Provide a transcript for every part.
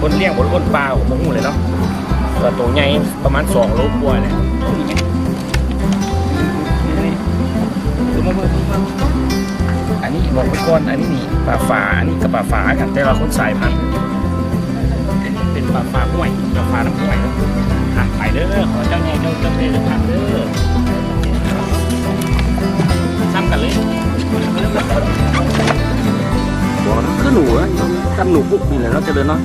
คนเลี้ยงบนคนปลาผมหูเลยเนาะตัวตัวใหญ่ประมาณสองโลกว่าเลยนี่ไงนี่ดูมาเบิ่งมาอันนี้บอกไปก่อนอันนี้นี่ปลาฝาอันนี้กับปลาฝากันแต่ละคนสายพันธุ์อันนี้เป็นปลาฝาห้วยปลาฝาน้ำห้วยเนาะอะไปเด้อขอเจ้าใหญ่เจ้าเจ้าเจ้าพันเด้อซ้ำกันเลยบอกนะคือหนูอะจำหนูพุกนี่แหละเราะเจะเดินเนาะ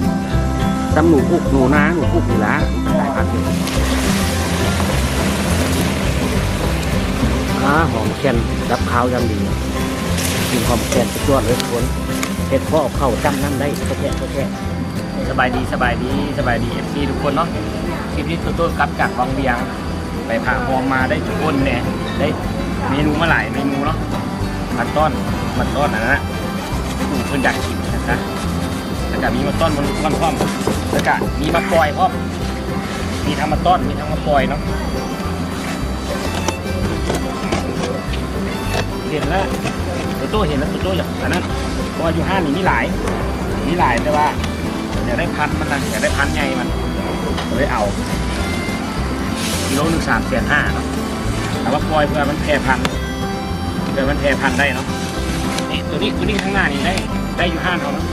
จำหนูพุกหนูนาหนูพุกนี่ละสายพันธุ์นี่อ่าหอมแคนรับข้าวยังดีกินหอมแคนสุดยอดเลยทุกคนเห็ดพ่อเข้าจำนั่นได้แค่แค่แค่สบายดีสบายดีสบายดีเอฟซีทุกคนเนาะคลิปนี้ตัวต้นกลับจากวังเวียง ไปผ่าหองมาได้ทุกคนเนี่ยได้เมนูมาหลายเมนูเนาะมันต้อนมันต้อนนะดูเพิ่นอยากกินนะแล้ว ก็มีมาต้อนมันมันพร้อมแล้วก็มีมาปล่อยพร้อมมีทั้งมาต้อนมีทั้งมาปล่อยเนาะเห็นแล้วตัวโต้เห็นแล้วตัวโต้อย่ากอันนั้นเพราะว่าอยู่ห้างนี่มีหลายมีหลายแต่ว่าอยากได้พันธ์มันนะอยากได้พันธุ์ใหญ่มันเลยเอากิโลหนึ่งสามแสนห้าเนาะแต่ว่าปล่อยเพื่อมันแพร่พันธ์เพื่อมันแพร่พันธ์ได้เนาะนี่ตัวนี้ตัวนี้ข้างหน้านี่ได้ได้อยู่ห้าเท่านั้น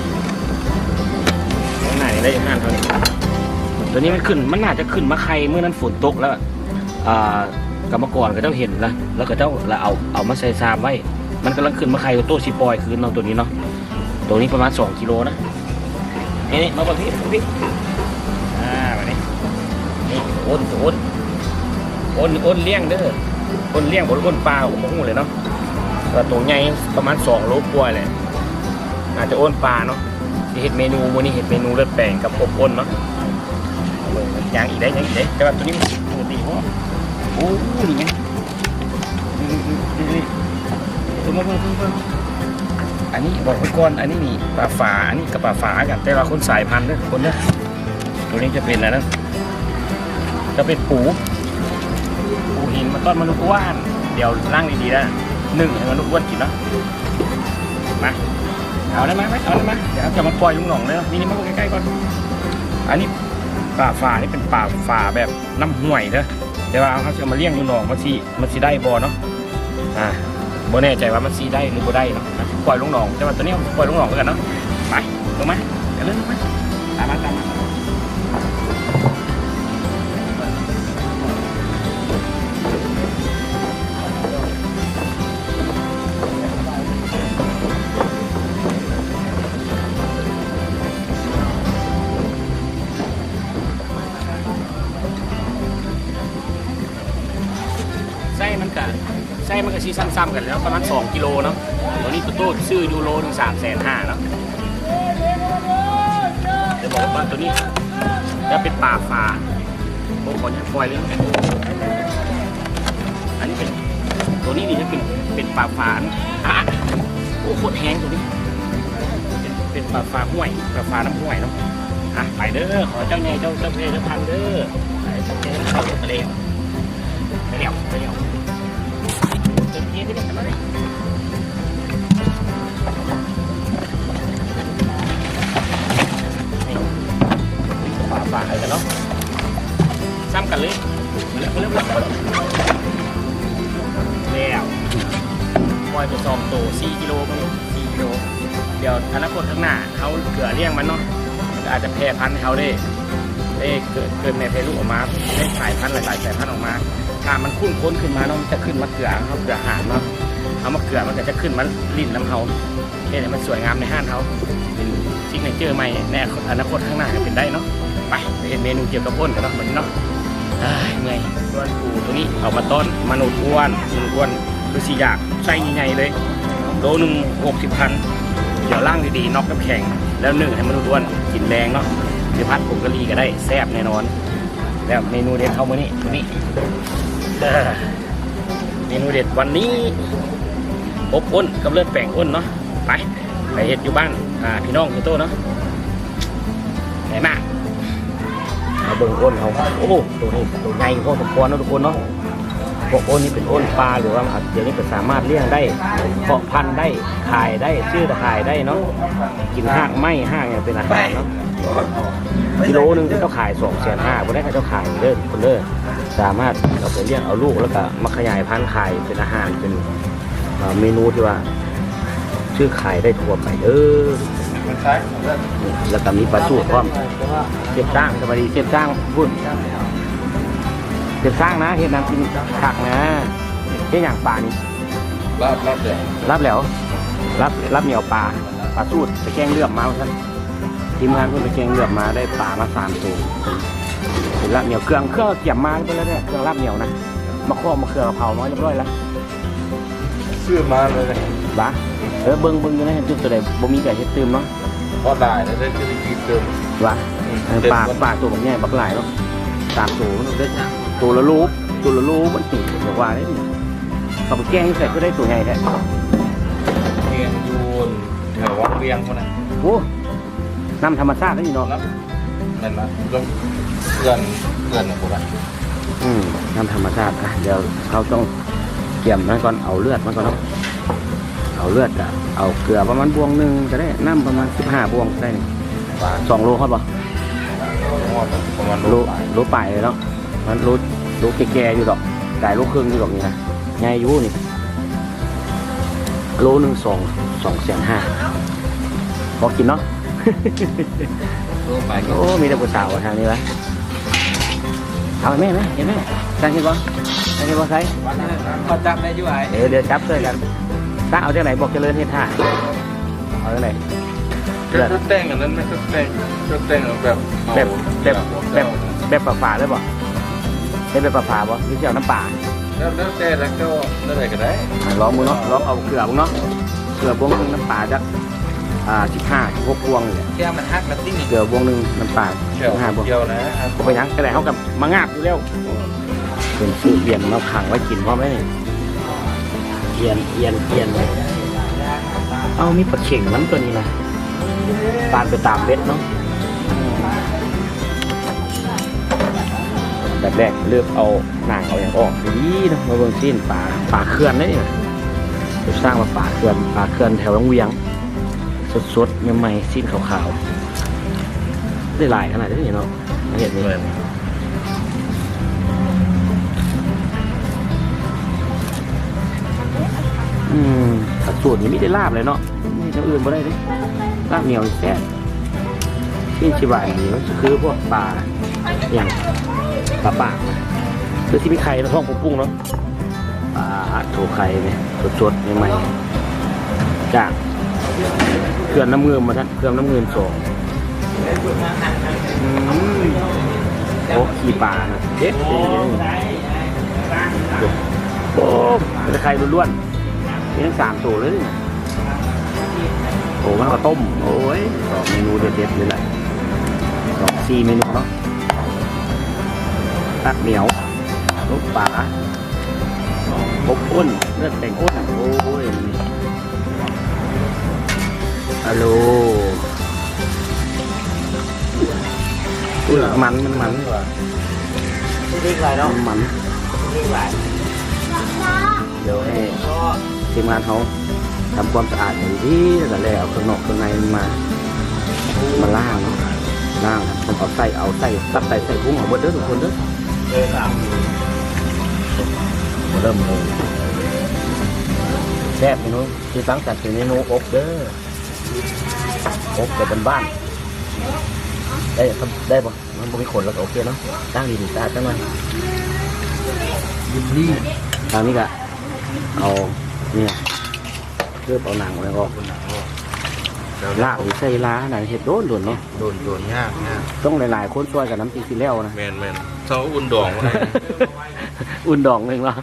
ข้งานี่ได้อยู่ห้าเท่านี้ตัวนี้มันขึ้นมันน่าจะขึ้นมาใครเมื่อนั้นฝนตกแล้วอ่ากรรมกรก็เจ้าเห็นแล้วแล้วก็เจ้าละเอาเอามาใส่ซามไว้ มันกำลังขึ้นมาใครตัวโตชิปอยคืนเนาะตัวนี้เนาะตัวนี้ประมาณ2กิโลนะนี่นี่มาบอกพี่มาพี่อ่ามานี่นี่โอนโอนโอนโอนเลี้ยงเด้อโอนเลี้ยงบนโอนปลาผมบอกเลยเนาะก็ตัวใหญ่ประมาณ2โลกว่าเลยอาจจะอ้นปลาเนาะ ที่เห็ดเมนูวันนี้เห็ดเมนูเลือดแปลงกับอบอ้นเนาะเอาเบิ่งย่างอีกได้ย่างอีกได้แต่ว่าตัวนี้มันปกติเพราะโอ้นี่ไงนี่นี่นี่ตัวมาเพิ่มเพิ่มอันนี้บอกไว้ก่อนอันนี้นี่ปลาฝาอันนี้กับปลาฝากันแต่ละคนสายพันธุ์เด้อคนเด้อตัวนี้จะเป็นอะไรนะจะเป็นปูปูหินมันต้อนมนุษย์ว่าน เดี๋ยวร่างดีๆนะหนึ่งให้มันอ้วนกินเนาะมา เอาได้ไหมไหมเอาได้ไหมเดี๋ยวจะมาปล่อยลุงหน่องเลยนี่นี่มาใกล้ๆก่อน อันนี้ป่าฝานี่เป็นป่าฝาแบบน้ำห่วยเด้อเดี๋ยวเอาเขาจะมาเลี้ยงลุงหน่องมันสิมันสิได้บ่เนาะ อ่าบ่แน่ใจว่ามันสีได้หรือบ่ได้เนาะปล่อยลุงหน่องแต่ว่าตัวนี้ปล่อยลุงหน่องแล้วกันเนาะ ไปลงมาเดี๋ยวเล่นลงมาตามมาตามมา ซ้ำกันแล้วประมาณ2กิโลเนาะตัวนี้ตัวโต้ซื้อยูโรหนึ่งสามแสนห้าเนาะเดี๋ยวบอกว่าตัวนี้จะเป็นป่าฝาผมขอจะปล่อยเลยอันนี้เป็นตัวนี้นี่จะเป็นเป็นป่าฝาอะโอ้โคตรแห้งตัวนี้ เป็นเป็นป่าฝาห้วยป่าฝาน้ำห้วยเนาะอะไปเด้อขอเจ้าใหญ่เจ้าเจ้าเพลเจ้าพันเด้อไปเจ้าเพลเข้าทะเลไปเร็วไปเร็ว ฝาอะไรกันเนาะซ้ำกันเลยมาเร็วมาเร็วมาเร็วแล้วปล่อยไปสองตัวสี่กิโลมาเลยสี่กิโล เดี๋ยวอนาคตข้างหน้าเขาเกลือเลี้ยงมันเนาะมันอาจจะแพร่พันธุ์ให้เขาได้ได้เกิดเกิดแม่เพลูกออกมาได้สายพันธุ์หลายสายพันธุ์ออกมาามันคุ้นค้นขึ้นมาเนาะมันจะขึ้นมาเกลือเขาเกลือหานเนาะเอามาเกลือมันก็จะขึ้นมาลิ้นน้ำเขาเห็นมันสวยงามในห้างเขาเป็นซิกเนเจอร์ใหม่ในอนาคตข้างหน้าเป็นได้เนาะไปไปเห็นเมนูเกี่ยวกับอ้นกันเนาะเหมือนเนาะเอ้ยเมื่อยส่วนปูตัวนี้เอามาต้นมนุษย์อ้วนมนุษย์อ้วนคือสีอยากไส้ใหญ่เลย โลหนึ่งหกสิบพันเดี๋ยวล่างดีๆน็อกน้ำแข็งแล้วหนึ่งให้มันด้วนกินแรงเนาะหรือพัดผงกะหรี่ก็ได้แซ่บแน่นอน แล้วเมนูเด็ดเข้ามานี่ตัวนี้ เด้อเมนูเด็ดวันนี้อบอ้นกับเลือดแป้งอ้นเนาะไปไปเห็ดอยู่บ้านอ่าพี่น้องพี่โตเนาะไหนมาเอาเบิ่งอ้นเขาโอ้ตัวนี้ตัวใหญ่พอสมควรเนาะทุกคนเนาะ พวกโอนนี่เป็นโอนปลาหรือว่าเดี๋ยวนี้ก็สามารถเลี้ยงได้เพาะพันธุ์ได้ขายได้ชื่อขายได้เนาะกินห้างไม้ห้างเนี่ยเป็นอาหารเนาะกิโลนึงเขาขายสองแสนห้าคนได้เขาจ้าขายเด้อคนเด้อสามารถเอาไปเลี้ยงเอาลูกแล้วก็มาขยายพันธุ์ขายเป็นอาหารเป็นเมนูที่ว่า ชื่อขายได้ทั่วไปเอองเรื่องนี่แล้วก็มีปลาสูตรพร้อมเก็บจ้างสวัสดีเก็บจ้างพุ่น เก็บสร้างนะเฮ็ดน้ำกินผักนะเฮ็ดอย่างปลานี่ลาบลาบแดงรับแล้วรับรับเหนียวปลาปลาสูตรไปแกงเลือมมาท่านทีมงานเพิ่นไปแกงเลือมมาได้ปลามาสามตัวเป็นรับเหนียวเครื่องเครื่องเกี่ยมมาไปแล้วเนี่ยเครื่องรับเหนียวนะมาข้อมาเครือเผามาเรียบร้อยแล้วซื้อมาเลยบ้าเออเบิ่งเบิ่งอยู่นะเห็นจุดตัวใดบ่มีแต่เฮ็ดตื่มเนาะพอได้แล้วได้คือกินเติมว่าเออปลาปลาตัวแบบนี้บักหลายเนาะสามตัวมันได้ ตัวละลูกตัวละลูกมันติดเดี๋ยวว่าได้นี่เอาไปแกงใส่ก็ได้ตัวใหญ่แท้เวียงยูนแถววังเวียงคนนั้นโอ้น้ำธรรมชาติได้นี่เนาะรับนั่นนะลงเพื่อนเพื่อนของผมอะอืมน้ำธรรมชาตินะเดี๋ยวเขาต้องเกี่ยมมันก่อนเอาเลือดมันก่อนเนาะเอาเลือดอะเอาเกลือประมาณบวงหนึ่งก็ได้น้ำประมาณสิบห้าบวงได้นี่ปลาสองโลครับป่ะทอดประมาณโลโลปลายโลป่ายเลยเนาะ มันโลโลแก่ๆอยู่ดอกกายโลครึ่งอยู่ดอกนี่นะใหญ่อยู่นี่โลหนึ่งสองสองแสนห้าพอกินเนาะโลปลายก็โอ้มีแต่ผู้สาวทางนี้วะเอาแม่ไหมเห็นไหมจังเห็นบ่จังเห็นบ่ใครพอจับได้ยุ่ยเดี๋ยวเดี๋ยวจับเลยกันถ้าเอาจากไหนบอกเจริญเฮ็ดท่าเอาจากไหนก็ชุดแต่งอันนั้นไม่ชุดแต่งชุดแต่งแบบเอาแบบแบบแบบแบบป่าป่าๆเลยบ่ เป็นแบบป่าป่าๆบ่หรือจะเอาน้ำป่าแล้วแล้วแต่แล้วก็แล้วแต่ก็ได้อะลองมือเนาะลองเอาเกลือบุ้งเนาะเกลือบวงหนึงน้ำป่าจักอ่าสิบห้าสิบหกบวงนี่แหละแค่มันฮักแล้วติ้งเกลือบวงหนึงน้ำป่าเขีสิยวบห้าบวงเขียวนะก็ไปยังก็ได้เขากับมางาบอยู่แล้วเป็นสูตรเอียนมาขังไว้กินพร้อมไหมนี่เอียนเอียนเอียนเลยเอามีปลาเข่งน้ำตัวนี้นะปานไปตามเบ็ดเนาะ แบบแรกเลือกเอาหนังเอาอย่างออกดีนะมาเบิ่งสิ้นปลาปลาเขื่อนนี่ยจะสร้างมาปลาเขื่อนปลาเขื่อนแถวลงเวียง สดๆใหม่ๆสิ้นขาวๆได้หลายขนาดนี้เนาะไม่เห็นเลยอืมสัดส่วนนี้ไม่ได้ลาบเลยเนาะมีอย่างอื่นบ่ได้เลยลาบเหนียวแซ่บที่ชิบายนี่มันคือพวกปลา อย่างปลาปากหรือที่มีไข่ในท้องผมปรุงเนาะปลาโถไข่เนี่ยสดๆใหม่ๆจากเครื่องน้ำเงินมาท่านเครื่องน้ำเงินสองอืมโอ้ขี้ปลานะเด็ดเลยโอ้เป็นไข่ล้วนๆมีทั้งสามตัวเลยนี่โอ้มันก็ต้ม โอ้ยสองเมนูเด็ดๆเลยแหละสองสี่เมนูเนาะ ตักเหนียวลูกปลาอบอ้นเลือดแต่งอ้นโอ้ยนี่ฮัลโหลอุ้ยมันมันมันเล็กไรเนาะมันเล็กไรเดี๋ยวให้ทีมงานเขาทำความสะอาดอย่างดีแล้วก็แล้วเอาเครื่องนอกเครื่องในมันมามาล่างเนาะล่างครับผมเอาใส่เอาใส่ตับใส่ใส่พุงของเบิดเด้อทุกคนเด้อ เลยสามเริ่มเลยแซ่บเมนูที่ตั้งแต่เป็นเมนูอบเด้ออบแบบเป็นบ้านๆได้ครับได้ปะมันบ่มีขนแล้วก็โอเคเนาะตั้งดีดีสะอาดจังหน่อยยินดีทางนี้ก็เอาเนี่ยเลือบเอาหนังแล้วก็ลากหรือใส่ล้าหนังเห็ดโดนโดนเนาะโดนโดนยากยากต้องหลายๆคนช่วยกับน้ำตีซีแล้วนะแมนแมน เซาอุ่นดองอะไรอุ่นดองหนึ่งเนาะ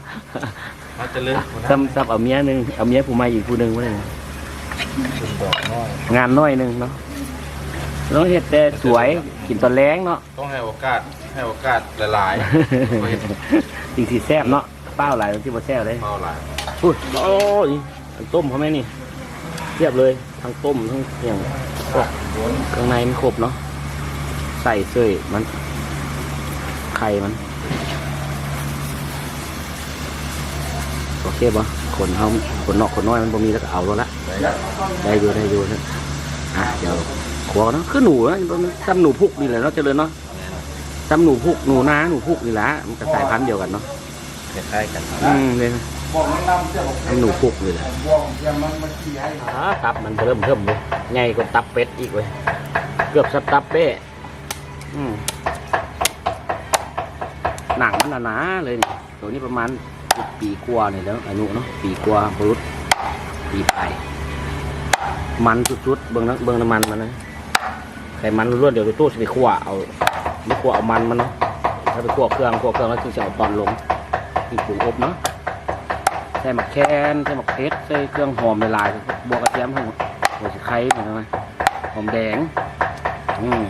เขาจะเลือกซ้ำซ้ำเอาเมียหนึ่งเอาเมียผู้มาอีกผู้หนึ่งไว้เลยอุ่นดองน้อยงานน้อยหนึ่งเนาะต้องเห็ดแต่สวยกินตอนแรงเนาะต้องให้โอกาสให้โอกาสหลายจริงสีแซ่บเนาะเป้าหลายที่บ่แซ่บเลยๆเท่าหลายพูดโอ้ยทั้งต้มเขาไหมนี่เรียบเลยทั้งต้มทั้งอย่างพวกเครื่องในมันครบเนาะใส่เสยมัน ไข่มัน โอเคบ่คนเขาคนนอกคนน้อยมันบ่มีแล้วก็เอาแล้วละได้อยู่ได้อยู่นะอะเดี๋ยวขัวเนาะคือหนูนะจำหนูพุกนี่แหละเนาะเจริญเนาะจำหนูพุกหนูนาหนูพุกนี่แหละมันก็สายพันธุ์เดียวกันเนาะคล้ายๆกันอืมเลยนะบอกน้องดำเจ้าบอกจำหนูพุกนี่แหละบอกเดี๋ยวมันมาขี่ให้อ่าตับมันเริ่มเพิ่มเลยใหญ่กว่าตับเป็ดอีกเว้ยเกือบสับตับเป้อืม หนังมันหนาๆเลยนี่ตัวนี้ประมาณปีกว่าเนี่ยแล้วอายุเนาะปีกว่าบรุษปีไปมันสุดๆเบิ่งนะเบิ่งน้ำมันมันนะไขมันล้วนเดี๋ยวตู้จะไปคั่วเอาไม่คั่วเอามันมันเนาะถ้าไปคั่วเครื่องคั่วเครื่องแล้วถึงจะเอาตอนลงอีกปรุงอบเนาะใส่หมักแคนใส่หมักเพชรใส่เครื่องหอมหลายๆบวกกระเทียมทั้หมดหัวสิไข่เห็นไหมหอมแดงอืม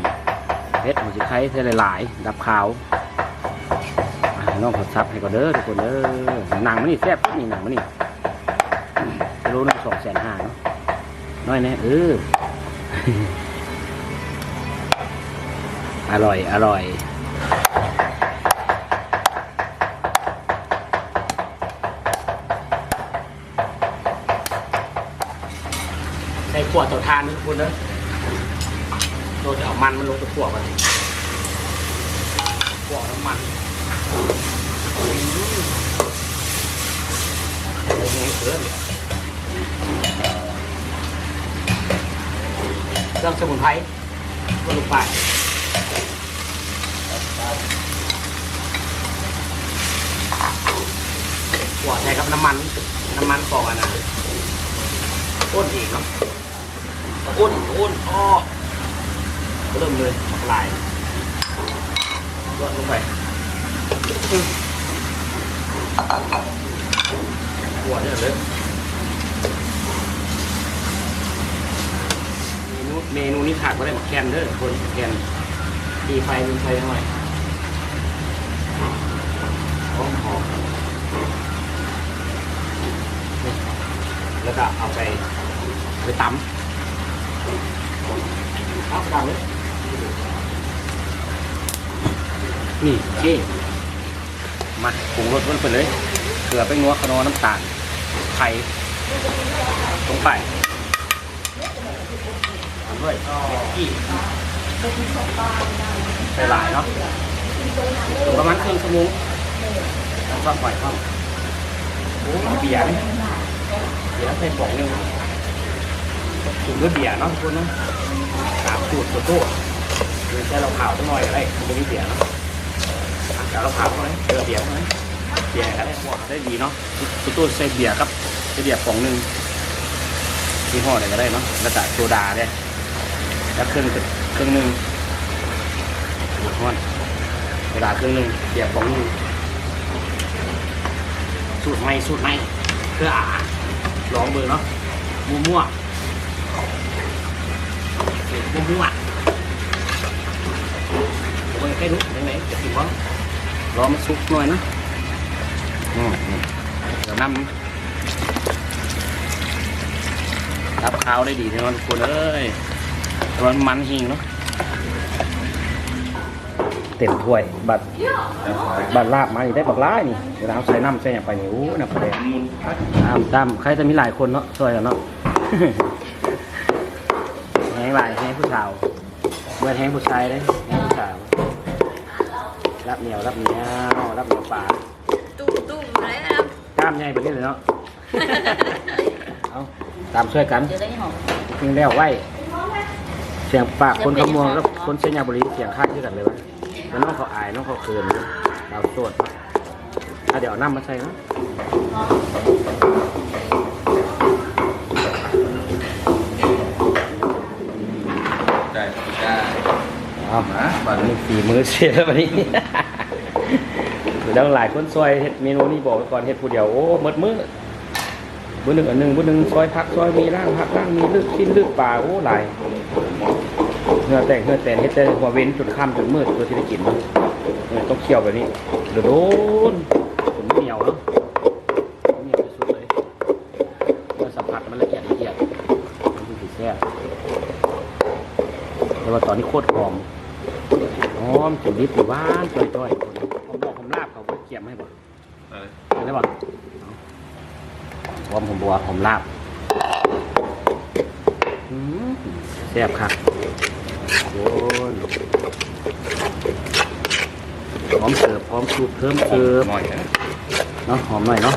เพชรหัวสิไข่ใส่หลายๆดับขาว น้องขอซับให้ก่อนเด้อทุกคนเด้อหนังมันนี่แซ่บนี่หนังมันนี่กิโลนึงสองแสนห้าน้อยแน่เอออร่อย อร่อยใส่ขวดต่าทานทุกคนเนอะโดนจะเอามันมันลงตัวขวดก่อนขวดน้ำมัน เครื่องสมุนไพรก็ลงไปขวดใส่กับน้ำมัน น้ำมันก่อนนะอ้นอีกเนาะอ้นอ้นอ้อเริ่มเลยหลากหลายยอดลงไป หัวเนี่ยเลยเมนูเมนูนี้ขาดก็ได้หมกแคนเด้อคนแคนดีไฟมีไฟหน่อยหอมหอมแล้วก็เอาไปไปตำเอาดังเลยนี่เก้ มาปรุงรสมันไปเลยเกลือไปงัวขนอน้ำตาลไข่ลงไปทำด้วยกี่ใส่หลายเนาะประมาณครึ่งชั่วโมงแล้วก็ปล่อยเข้าโอ้เบียร์เบียร์ใส่ปองหนึงจุ่มด้วยเบียร์เนาะทุกคนเนาะสามสูตรตัวโต้หรือใช้เราเผาสักหน่อยก็ได้มันจะมีเสียงเนาะ เราเผาเท่าไหร่เจอเบียร์เท่าไหร่เบียร์ก็ได้ได้ดีเนาะตัวโต้ใส่เบียร์ครับใส่เบียร์ฟองหนึ่งที่ห่ออะไรก็ได้เนาะแล้วก็โซดาได้แล้วเครื่องเครื่องหนึ่งหัวห้อนโซดาเครื่องหนึ่งเบียร์ฟองหนึ่งสูตรใหม่สูตรใหม่เพื่ออาลองเบอร์เนาะมั่วๆมั่วมั่วผมไปแค่นู้นไหนๆจะกินว่า รอมันสุกหน่อยนะอืมนี่เดี๋ยวนำตับข้าวได้ดีแน่นอนทุกคนเอ้ยร้อนมันหิงเนาะเต็มถ้วยบัตรบัตรลาบมาอีกได้บักร้ายนี่เวลาเอาใส่น้ำใส่อย่างไปนี่โอ้น้ำปลาแดงมุนตามตามใครจะมีหลายคนเนาะช่วยกันเนาะแห้งหลายแห้งผู้สาวเมื่อแห้งผู้ชายเลยแห้งผู้สาว รับเหนียวรับเหนียวรับเหนียวปลาตุ้มตุ้มอะไรนะกล้ามใหญ่ไปนี่เลยเนาะ เอาตามช่วยกันจะได้หอมเพียงแล้วไหวเสียงปากคนขมวงแล้วคนเชียงยาบุรีเสียงข้างที่กันเลยวะแล้วน้องเขาอายน้องเขาเขินเราโสดเนาะอะเดี๋ยวเอาน้ำมาใส่เนาะ ได้ได้ เอามาบัดนี้ฝีมือเสียแล้วบัดนี้ แล้วหลายคนซอยเฮ็ดเมนูนี้บอกไว้ก่อนเฮ็ดผู้เดียวโอ้หมดมือมือหนึ่งอันหนึ่งมือหนึ่งซอยพักซอยมีร่างพักร่างมีลึกชิ้นลึกปลาโอ้หลายเนื้อแตกเนื้อแตนเฮ็ดแต่หัวเว้นจุดคามจุดมืดตัวที่ได้กินเนต้องเคี่ยวแบบนี้เดี๋ยวโดนผมเหนียวเนาะเหนียวที่สุดเลยเมื่อสัมผัสมันละเอียดละเอียดมันคือสีแซ่บแต่ว่าตอนนี้โคตรหอม อมจุดดิบหรือว่านจ่อยๆผมบอกผมลาบเขาเกี่ยมให้บ่อะไรได้บ่ผมผมบัวผมลาบแซ่บครับโอ้ยพร้อมเสิร์ฟพร้อมสูเพิ่มเสิร์ฟหน่อยเนาะหอมหน่อยเนาะ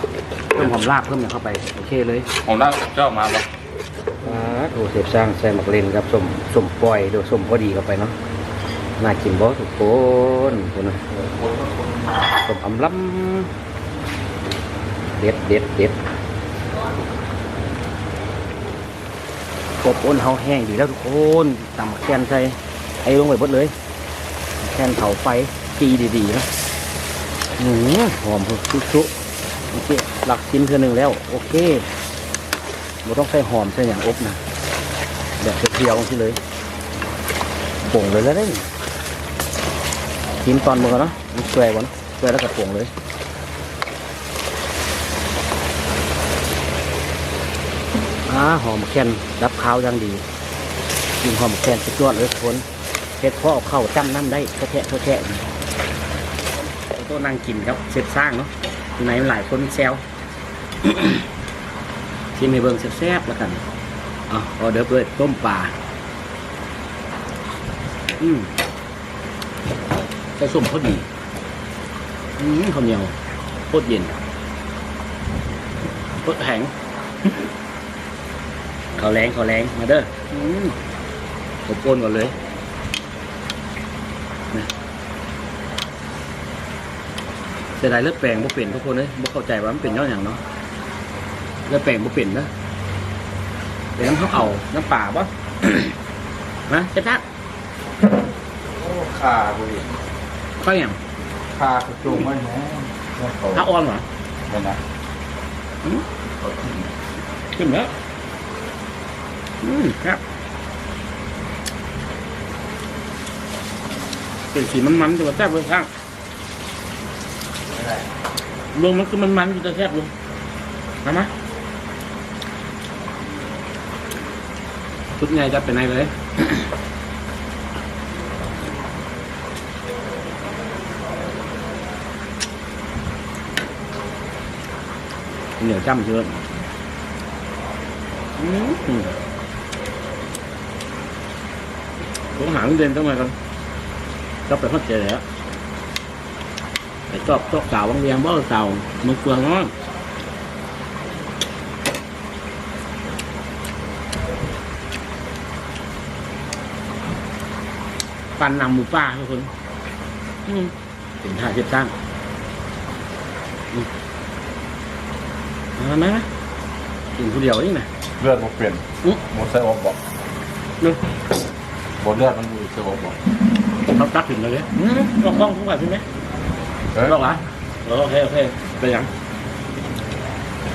เพิ่มหอมลาบเพิ่มอย่างเข้าไปโอเคเลยผมน่าเจ้ามาปะอ่าโอ้เสพสร้างใส่หมักเลนครับสมสมปล่อยดี๋ยสมพอดีเข้าไปเนาะ น่ากินบ่ทุกคนคนนะสมอำล้ำเด็ดเด็ดเด็ดกบอ้นเฮาแห้งดีแล้วทุกคนตำแคนใส่ไอ้ลงไปบดเลย แคนเผาไฟจีดีๆนะหืมหอมชุกๆโอเคหลักชิ้นเท่านึงแล้ว โอเคเราต้องใส่หอมใส่อย่างอบนะแบบเพียวๆที่เลยป่งเลยแล้วได้ นี่ชิมตอนมือเนาะมันสวยก่อนสวแล้วก็ป่งเลยอ่าหอมแคนรับข้าวยังดีกินหอมแคนสุดยอดเลยทุกคนเฮ็ดพ่อเอาเข้าจ้ำน้ำได้แทะแทะแทะตัวนั่งกินครับเสร็จสร้างเนาะอยู่ไหนหลายคนแซวที่ไม่เบิ่งแซ่บๆแล้วกันอ๋อเดิร์ฟเลยต้มปลาอืม ส่ส้มพอดีอืมข้าวเหนียวโคตรเย็นโคตรแข็งข้าวแรงข้าวแรงมาเด้ออืมผมโกนก่อนเลยเสียดายเลือดแปลงบ่เปลี่ยนทุกคนเลยบ่เข้าใจว่ามันเป็นย้อนอย่างเนาะเลือดแปลงบ่เปลี่ยนนะเป็นน้ำเขาเอาน้ำป่าปะนะเจ๊ตักโอ้ขาบุย ข้าวอย่างขากระจุงไม่แห้งข้าวอ่อนเหรอนั่นนะขึ้นแล้วอืมครับเป็นสีมันมันๆแต่ว่าแซ่บเลยช่างรวมมันคือมันมันๆอยู่แต่แซ่บลุงมามาชุดไงจะเป็นไงเลย เหนียวจ้ำเยอะอืมผมหาเงินเดือนต้องมากันก็ไปพัดเจอแล้วไปชอบชอบสาวบางเรียงบ่สาวมันเกลืองเนาะปันนำหมูป่าทุกคนอืมเป็นท่าเจ็บตั้งอื มมาไหมกินผู้เดียวนี่นะเลือดมันเปลี่ยนอุ๊ยหมดใส่อบบอกนึกบนเลือดมันมีใส่อบบอกเขาตักถึงเลยอืมลองกล้องทุกวันใช่ไหมเฮ้ยลองเหรอเออโอเคโอเคไปยัง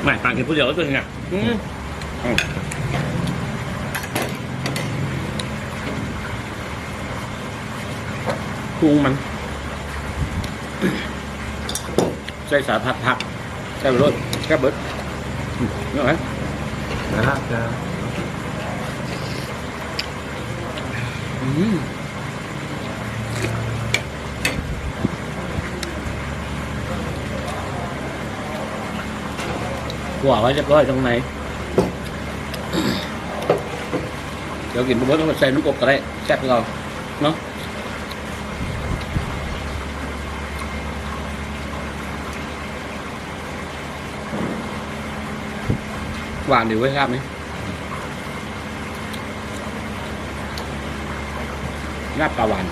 ไม่ต่างกินผู้เดียวตัวเองอะอืมอืมปรุงมัน ใส่สารพัดผักใส่ไปรสแค่เบิด อืมนี่ไหมนะฮะจะอืมหัวไว้เรียบร้อยตรงไหนเดี๋ยวกินปุ๊บต้องมาใส่น้ำอบก็ได้แซ่บเราเนาะ หวานดีไว้ครับไหมลาบปลาหวาน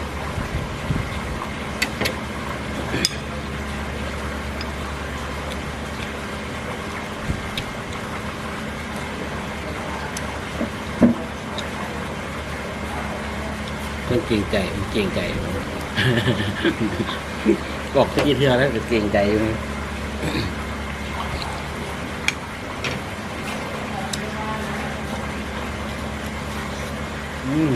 เพิ่งเกรงใจมันเกรงใจบอกสักทีเทื่อแล้วเกรงใจอยู่นะอืม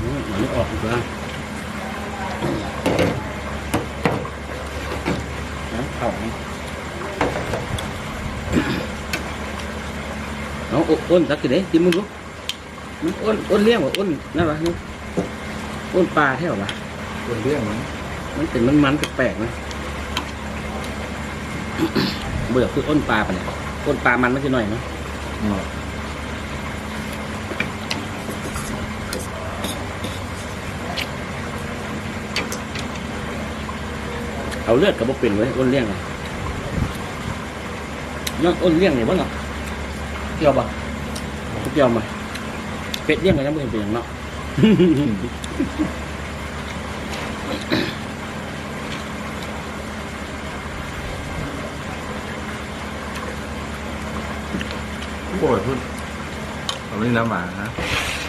อืมมันไม่ออกอีกแล้ว นะเข่านะเอาอ้อ้นตักกี่เด้จิ้มมึงดูมันอ้นอ้นเลี้ยงวะอ้นนั่นวะนี่อ้นปลาแท้วะเป็นเรื่องมันมันเป็นมันมันๆแปลกๆนะเบื่อคืออ้นปลาไปเนี่ยอ้นปลามันไม่ใช่หน่อยเนาะ เอาเลือดกับบ่เป็นไว้ยอ้นเลี้ยงเลยย้อนอ้นเลี้ยงเนี่ยบ่เนาะเกี่ยวบ่เกี่ยวมาเป็ดเลี้ยงก็ยังไม่เห็นเป็นอย่างเนาะโอ้ยพูดผมนี่น้ำหมานะ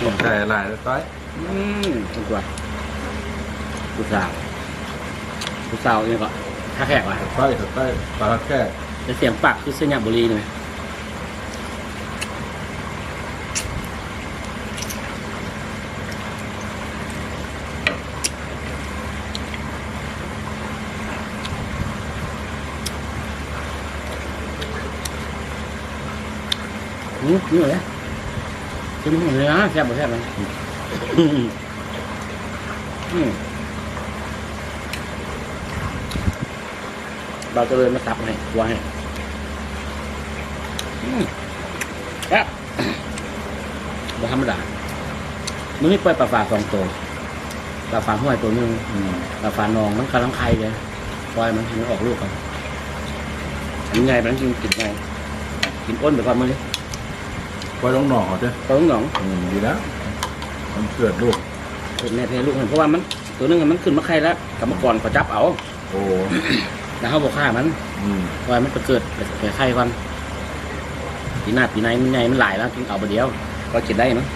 ผมใส่อะไรแล้วต้อยอืมถูกกว่าผู้สาว ผู้สาวเนี่ยก็ถ้าแขกว่ะต้อยต้อยปลาแค่แต่เสียงปากคือเสียงหยาบบุรีเลยอืมนี่เลยกินหมดเลยนะแซ่บหมดแซ่บเลยอืม อืมเราจะเลยมาตับให้ตัวให้อืมแซ่บบ่ธรรมดามันนี่ปล่อยปลาฝาสองตัวปลาฝาห้วยตัวหนึงอืมปลาฝานองมันกำลังไข่เลยปล่อยมันให้มันออกลูกกันอันนี้ไงมันกินกินไงกินอ้นไปก่อนมันเลยปล่อยลงหน่อเด้อตัวหนองอืมดีแล้วมันเกิดลูกเกิดแม่เทลูกมันเพราะว่ามัน ตัวหนึงอะมันขึ้นมาไข่แล้วกรรมกรเขาจับเอา โอ้ แล้วเขาบอกฆ่ามันอืมปล่อยมันไปเกิดไปไข่ก่อนปีหน้าปีไหนมันใหญ่มันหลายแล้วกินเอาไปเดียว ก็กินได้มั้ง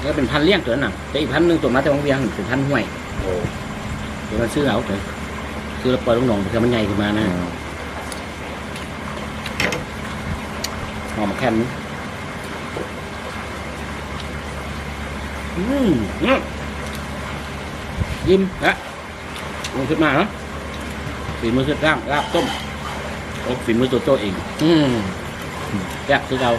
แล้วเป็นพันธุ์เลี้ยงตัวนั้นน่ะแต่อีกพันธุ์หนึ่งตัวมาแต่วังเวียงเป็นพันธุ์ห้วยโอ้เดี๋ยวมันซื้อเอาเลยซื้อแล้วปล่อยลงหนองเดี๋ยวมันใหญ่ขึ้นมานะหอมแค่นอืมเนี่ยยิ้มนะลงขึ้นมาเนาะ ฝีมือขึ้นร่างลาบต้มโอ้ฝีมือตัวโตเอง อืมแซ่บคือเรา